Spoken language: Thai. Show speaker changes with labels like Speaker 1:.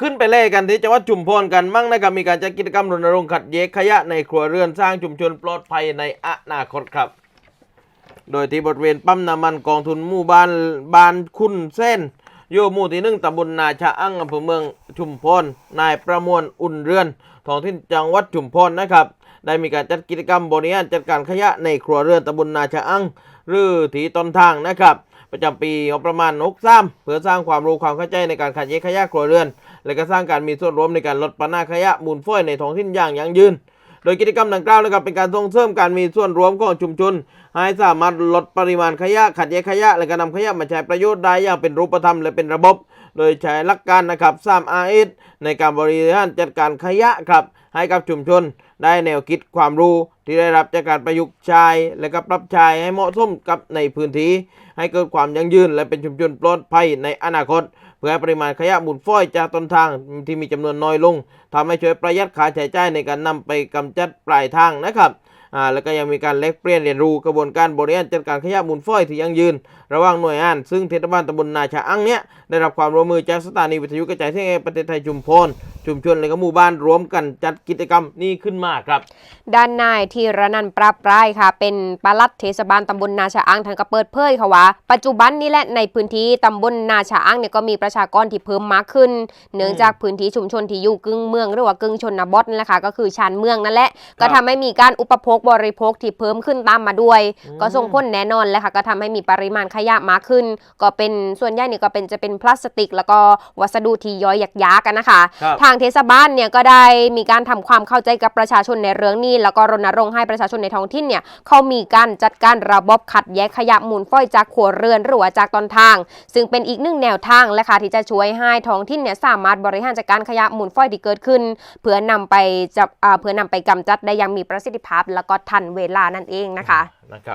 Speaker 1: ขึ้นไปเล่กันที่จังหวัดจุมพรกันมั่งนะครับมีการจัดกิจกรรมรณรงค์ขัดแยกขยะในครัวเรือนสร้างชุมชนปลอดภัยในอนาคตครับ โดยที่บริเวณปั๊มน้ำมันกองทุนหมู่บ้านบ้านคุณเส้น โยหมู่ที่หนึ่งตำบลนาชะอั้งอำเภอเมืองชุมพรนายประมวลอุ่นเรือนท้องถิ่นจังหวัดชุมพรนะครับได้มีการจัดกิจกรรมบริหารจัดการขยะในครัวเรือนตำบลนาชะอั้งหรือถีต้นทางนะครับ ประจำปีงบประมาณ63เพื่อสร้างความรู้ความเข้าใจในการขัดแยกขยะครัวเรือน และก็สร้างการมีส่วนร่วมในการลดปัญหาขยะมูลฝอยในท้องถิ่นอย่างยั่งยืน โดยกิจกรรมดังกล่าวนะครับเป็นการส่งเสริมการมีส่วนร่วมของชุมชน ให้สามารถลดปริมาณขยะขัดแยกขยะ และก็นำขยะมาใช้ประโยชน์ได้อย่างเป็นรูปธรรมและเป็นระบบ โดยใช้หลักการนะครับ 3RS ในการบริหารจัดการขยะครับให้กับชุมชน ได้แนวคิดความรู้ที่ได้รับจากการประยุกต์ใช้และก็ปรับใช้ให้เหมาะสมกับในพื้นที่ ให้เกิดความยั่งยืน และเป็นชุมชนปลอดภัยในอนาคต เพื่อปริมาณขยะมูลฝอยจากต้นทางที่มีจำนวนน้อยลงทำให้ช่วยประหยัดค่าใช้จ่ายในการนำไปกำจัดปลายทางนะครับ อ่าแล้วก็ยังมีการแลกเปลี่ยนเรียนรู้กระบวนการบริหารจัดการขยะมูลฝอยที่ยั่งยืน ระหว่างหน่วยงาน ซึ่งเทศบาลตำบลนาชะอั้งเนี้ยได้รับความร่วมมือจากสถานีวิทยุกระจายเสียงประเทศไทยชุมพรชุมชนและก็หมู่บ้านรวมกันจัดกิจกรรมนี้ขึ้นมาครับ
Speaker 2: ด้านนายธีรนันท์ปราบรายค่ะ เป็นปลัดเทศบาลตำบลนาชะอังทางก็เปิดเผยค่ะว่า ปัจจุบันนี้แหละในพื้นที่ตำบลนาชะอังเนี่ยก็มีประชากรที่เพิ่มมากขึ้น เนื่องจากพื้นที่ชุมชนที่อยู่กึ่งเมืองหรือว่ากึ่งชนบทนั่นแหละค่ะก็คือชานเมืองนั่นแหละก็ทำให้มีการอุปโภคบริโภคที่เพิ่มขึ้นตามมาด้วย
Speaker 1: อืม
Speaker 2: ก็ส่งผลแน่นอนเลยค่ะก็ทำให้มีปริมาณขยะมากขึ้น ก็เป็นส่วนใหญ่เนี่ยก็เป็นจะเป็นพลาสติก แล้วก็วัสดุที่ย่อยยักยากันนะคะ
Speaker 1: ครับ
Speaker 2: ทางเทศบาลเนี่ยก็ได้มีการทำความเข้าใจกับประชาชนในเรื่องนี้ แล้วก็รณรงค์ให้ประชาชนในท้องถิ่นเนี่ยเขามีการจัดการระบบขัดแยกขยะมูลฝอยจากขัวเรือนหรือว่าจากตอนทาง ซึ่งเป็นอีกหนึ่งแนวทางและค่ะที่จะช่วยให้ท้องถิ่นเนี่ยสามารถบริหารจัดการขยะมูลฝอยที่เกิดขึ้น เพื่อนำไปจับอ่าเพื่อนำไปกำจัดได้อย่างมีประสิทธิภาพแล้วก็ทันเวลานั่นเองนะคะ
Speaker 1: นะครับ